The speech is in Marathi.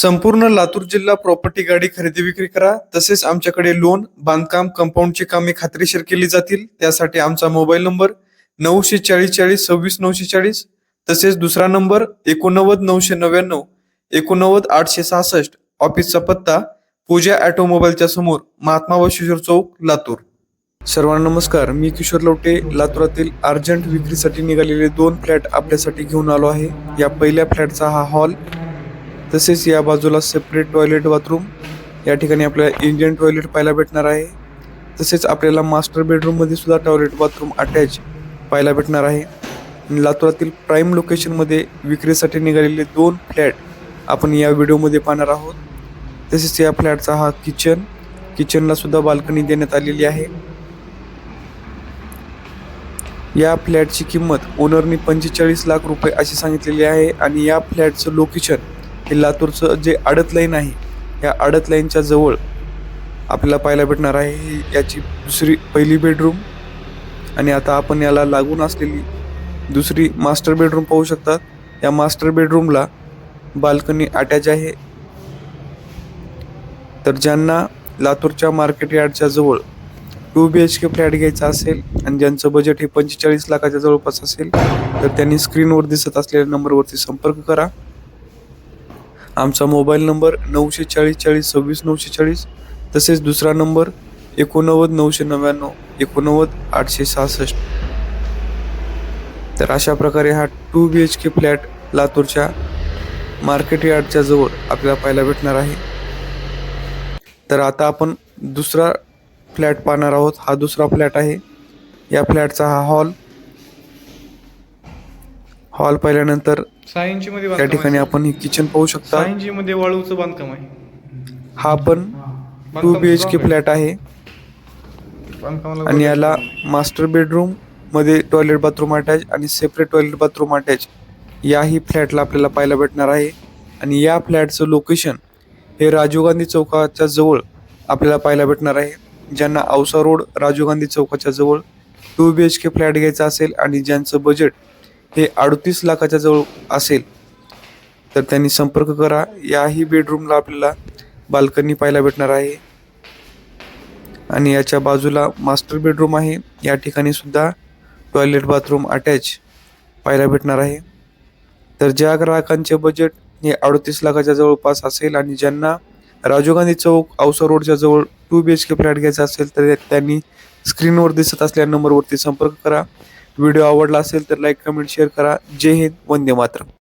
संपूर्ण लातूर जिल्हा प्रॉपर्टी गाडी खरेदी विक्री करा. तसेच आमच्याकडे लोन बांधकाम कंपाऊंडची कामे खात्रीशीर केली जातील. त्यासाठी आमचा मोबाईल नंबर नऊशे चाळीस चाळीस सव्वीस नऊशे चाळीस तसेच दुसरा नंबर एकोणनव्वद नऊशे नव्याण्णव एकोणनव्वद आठशे सहासष्ट. ऑफिसचा पत्ता पूजा ऑटोमोबाईलच्या समोर महात्मा बशिश्वर चौक लातूर. सर्वांना नमस्कार. मी किशोर लवटे लातूरातील अर्जंट विक्रीसाठी निघालेले दोन फ्लॅट आपल्यासाठी घेऊन आलो आहे. या पहिल्या फ्लॅटचा हा हॉल तसेच या बाजूला सेपरेट टॉयलेट बाथरूम या ठिकाणी आपल्याला इंडियन टॉयलेट पाहायला भेटणार आहे. तसेच आपल्याला मास्टर बेडरूममध्ये सुद्धा टॉयलेट बाथरूम अटॅच पाहायला भेटणार आहे. लातूरातील प्राईम लोकेशनमध्ये विक्रीसाठी निघालेले दोन फ्लॅट आपण या व्हिडिओमध्ये पाहणार आहोत. तसेच या फ्लॅटचा हा किचन किचनला सुद्धा बाल्कनी देण्यात आलेली आहे. या फ्लॅटची किंमत ओनरनी पंचेचाळीस लाख रुपये अशी सांगितलेली आहे. आणि या फ्लॅटचं लोकेशन हे लातूरचं जे आडत लाईन आहे या आडत लाईनच्या जवळ आपल्याला पाहायला भेटणार आहे ही याची दुसरी पहिली बेडरूम आणि आता आपण याला लागून असलेली दुसरी मास्टर बेडरूम पाहू शकतात. या मास्टर बेडरूमला बाल्कनी अटॅच आहे. तर ज्यांना लातूरच्या मार्केट यार्डच्या जवळ two B H K flat घ्यायचा असेल आणि ज्यांचं बजेट हे पंचेचाळीस लाखाच्या जवळपास असेल तर त्यांनी स्क्रीनवर दिसत असलेल्या नंबरवरती संपर्क करा. आमचा मोबाईल नंबर नऊशे चाळीस चाळीस सव्वीस नऊशे चाळीस तसेच दुसरा नंबर एकोणनव्वद नऊशे नव्याण्णव एकोणनव्वद आठशे सहासष्ट. तर अशा प्रकारे हा two B H K flat लातूरच्या मार्केट यार्डच्या जवळ आपल्याला पाहायला भेटणार आहे. तर आता आपण दुसरा फ्लॅट पाहणार आहोत. हा दुसरा फ्लॅट आहे. या फ्लॅटचा हा हॉल हॉल पाहिल्यानंतरमध्ये त्या ठिकाणी आपण हे किचन पाहू शकता. मध्ये वाळूचं बांधकाम आहे. हा पण two B H K flat आहे. बांधकामाला आणि याला मास्टर बेडरूममध्ये टॉयलेट बाथरूम अटॅच आणि सेपरेट टॉयलेट बाथरूम अटॅच याही फ्लॅटला आपल्याला पाहायला भेटणार आहे. आणि या फ्लॅटचं लोकेशन हे राजीव गांधी चौकाच्या जवळ आपल्याला पाहायला भेटणार आहे. ज्यांना औसा रोड राजीव गांधी चौकाच्या जवळ two B H K flat घ्यायचा असेल आणि ज्यांचं बजेट हे अडतीस लाखाच्या जवळ असेल तर त्यांनी संपर्क करा. याही बेडरूमला आपल्याला बाल्कनी पाहायला भेटणार आहे. आणि याच्या बाजूला मास्टर बेडरूम आहे. या ठिकाणी सुद्धा टॉयलेट बाथरूम अटॅच पाहायला भेटणार आहे. तर ज्या ग्राहकांचे बजेट हे अडतीस लाखाच्या जवळपास असेल आणि ज्यांना राजीव गांधी चौक औसा रोडच्या जवळ two B H K flat घ्यायचा असेल तर त्यांनी स्क्रीनवर दिसत असलेल्या नंबरवरती संपर्क करा. व्हिडिओ आवडला असेल तर लाईक कमेंट शेअर करा. जय हिंद वंदे मातरम.